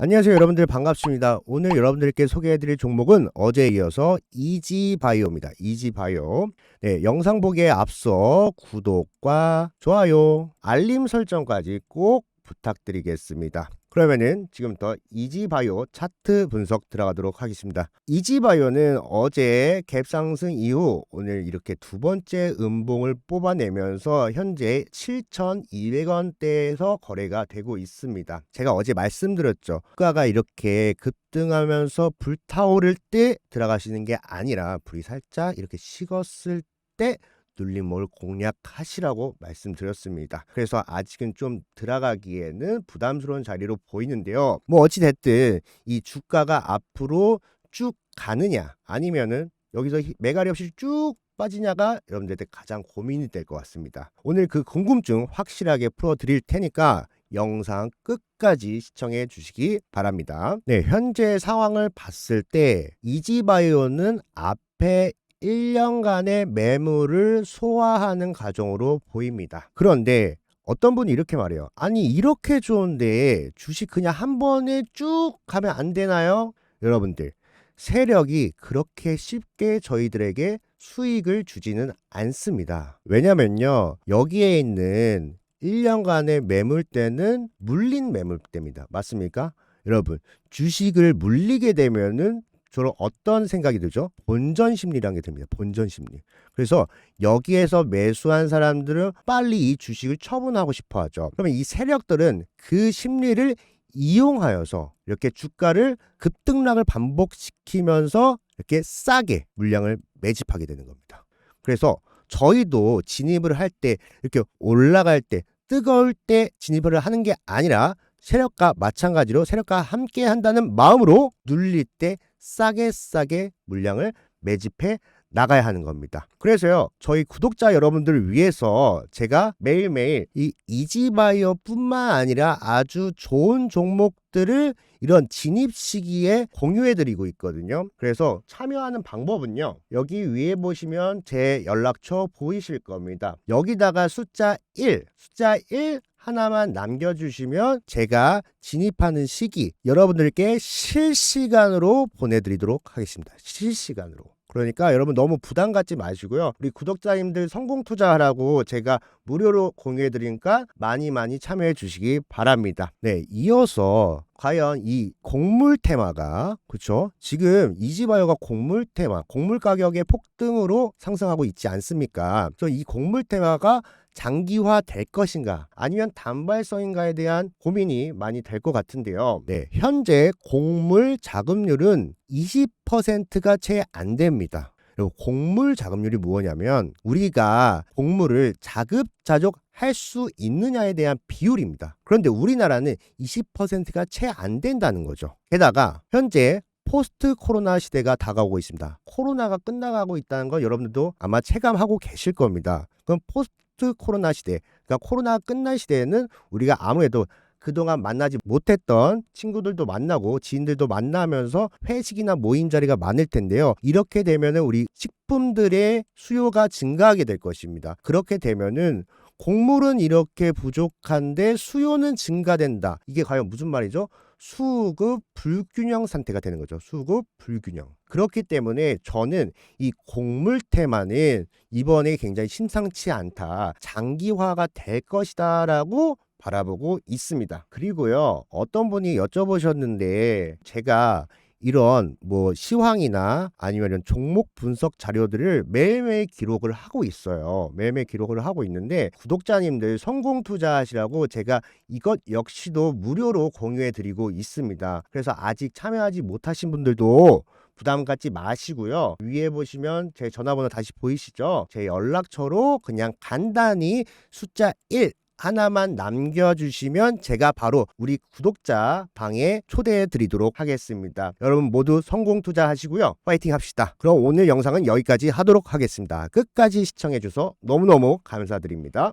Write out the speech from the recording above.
안녕하세요 여러분들 반갑습니다. 오늘 여러분들께 소개해드릴 종목은 어제에 이어서 이지바이오입니다. 이지바이오. 네, 영상 보기에 앞서 구독과 좋아요, 알림 설정까지 꼭 부탁드리겠습니다. 그러면은 지금부터 이지바이오 차트 분석 들어가도록 하겠습니다. 이지바이오는 어제 갭 상승 이후 오늘 이렇게 두 번째 음봉을 뽑아내면서 현재 7,200원대에서 거래가 되고 있습니다. 제가 어제 말씀드렸죠. 주가가 이렇게 급등하면서 불타오를 때 들어가시는 게 아니라 불이 살짝 이렇게 식었을 때 눌림목을 공략하시라고 말씀드렸습니다. 그래서 아직은 좀 들어가기에는 부담스러운 자리로 보이는데요. 뭐 어찌 됐든 이 주가가 앞으로 쭉 가느냐 아니면은 여기서 히- 매갈이 없이 쭉 빠지냐가 여러분들한테 가장 고민이 될 것 같습니다. 오늘 그 궁금증 확실하게 풀어드릴 테니까 영상 끝까지 시청해 주시기 바랍니다. 네, 현재 상황을 봤을 때 이지바이오는 앞에 1년간의 매물을 소화하는 과정으로 보입니다. 그런데 어떤 분이 이렇게 말해요. 아니, 이렇게 좋은데 주식 그냥 한 번에 쭉 가면 안 되나요? 여러분들, 세력이 그렇게 쉽게 저희들에게 수익을 주지는 않습니다. 왜냐면요, 여기에 있는 1년간의 매물대는 물린 매물대입니다. 맞습니까? 여러분, 주식을 물리게 되면은 주로 어떤 생각이 들죠? 본전 심리라는 게 듭니다. 본전 심리. 그래서 여기에서 매수한 사람들은 빨리 이 주식을 처분하고 싶어 하죠. 그러면 이 세력들은 그 심리를 이용하여서 이렇게 주가를 급등락을 반복시키면서 이렇게 싸게 물량을 매집하게 되는 겁니다. 그래서 저희도 진입을 할 때 이렇게 올라갈 때 뜨거울 때 진입을 하는 게 아니라 세력과 마찬가지로 세력과 함께 한다는 마음으로 눌릴 때 싸게 싸게 물량을 매집해 나가야 하는 겁니다. 그래서요, 저희 구독자 여러분들을 위해서 제가 매일매일 이 이지바이어 뿐만 아니라 아주 좋은 종목들을 이런 진입 시기에 공유해 드리고 있거든요. 그래서 참여하는 방법은요. 여기 위에 보시면 제 연락처 보이실 겁니다. 여기다가 숫자 1, 숫자 1 하나만 남겨주시면 제가 진입하는 시기 여러분들께 실시간으로 보내드리도록 하겠습니다. 실시간으로. 그러니까 여러분 너무 부담 갖지 마시고요. 우리 구독자님들 성공 투자하라고 제가 무료로 공유해 드리니까 많이 많이 참여해 주시기 바랍니다. 네, 이어서 과연 이 곡물 테마가 그렇죠? 지금 이지바이오가 곡물 테마, 곡물 가격의 폭등으로 상승하고 있지 않습니까? 그래서 이 곡물 테마가 장기화 될 것인가 아니면 단발성인가에 대한 고민이 많이 될 것 같은데요. 네, 현재 곡물 자금률은 20%가 채 안 됩니다. 그리고 곡물 자금률이 무엇냐면 우리가 곡물을 자급자족 할 수 있느냐에 대한 비율입니다. 그런데 우리나라는 20%가 채 안 된다는 거죠. 게다가 현재 포스트 코로나 시대가 다가오고 있습니다. 코로나가 끝나가고 있다는 걸 여러분들도 아마 체감하고 계실 겁니다. 그럼 포스트 코로나 시대, 그러니까 코로나 끝난 시대에는 우리가 아무래도 그동안 만나지 못했던 친구들도 만나고 지인들도 만나면서 회식이나 모임 자리가 많을 텐데요. 이렇게 되면은 우리 식품들의 수요가 증가하게 될 것입니다. 그렇게 되면은 곡물은 이렇게 부족한데 수요는 증가된다. 이게 과연 무슨 말이죠? 수급 불균형 상태가 되는 거죠. 수급 불균형. 그렇기 때문에 저는 이 곡물 테마는 이번에 굉장히 심상치 않다. 장기화가 될 것이다라고 바라보고 있습니다. 그리고요, 어떤 분이 여쭤보셨는데, 제가 이런 뭐 시황이나 아니면 종목 분석 자료들을 매일매일 기록을 하고 있어요. 매일매일 기록을 하고 있는데 구독자님들 성공 투자하시라고 제가 이것 역시도 무료로 공유해 드리고 있습니다. 그래서 아직 참여하지 못하신 분들도 부담 갖지 마시고요. 위에 보시면 제 전화번호 다시 보이시죠? 제 연락처로 그냥 간단히 숫자 1 하나만 남겨주시면 제가 바로 우리 구독자 방에 초대해 드리도록 하겠습니다. 여러분 모두 성공 투자하시고요. 파이팅 합시다. 그럼 오늘 영상은 여기까지 하도록 하겠습니다. 끝까지 시청해 주셔서 너무너무 감사드립니다.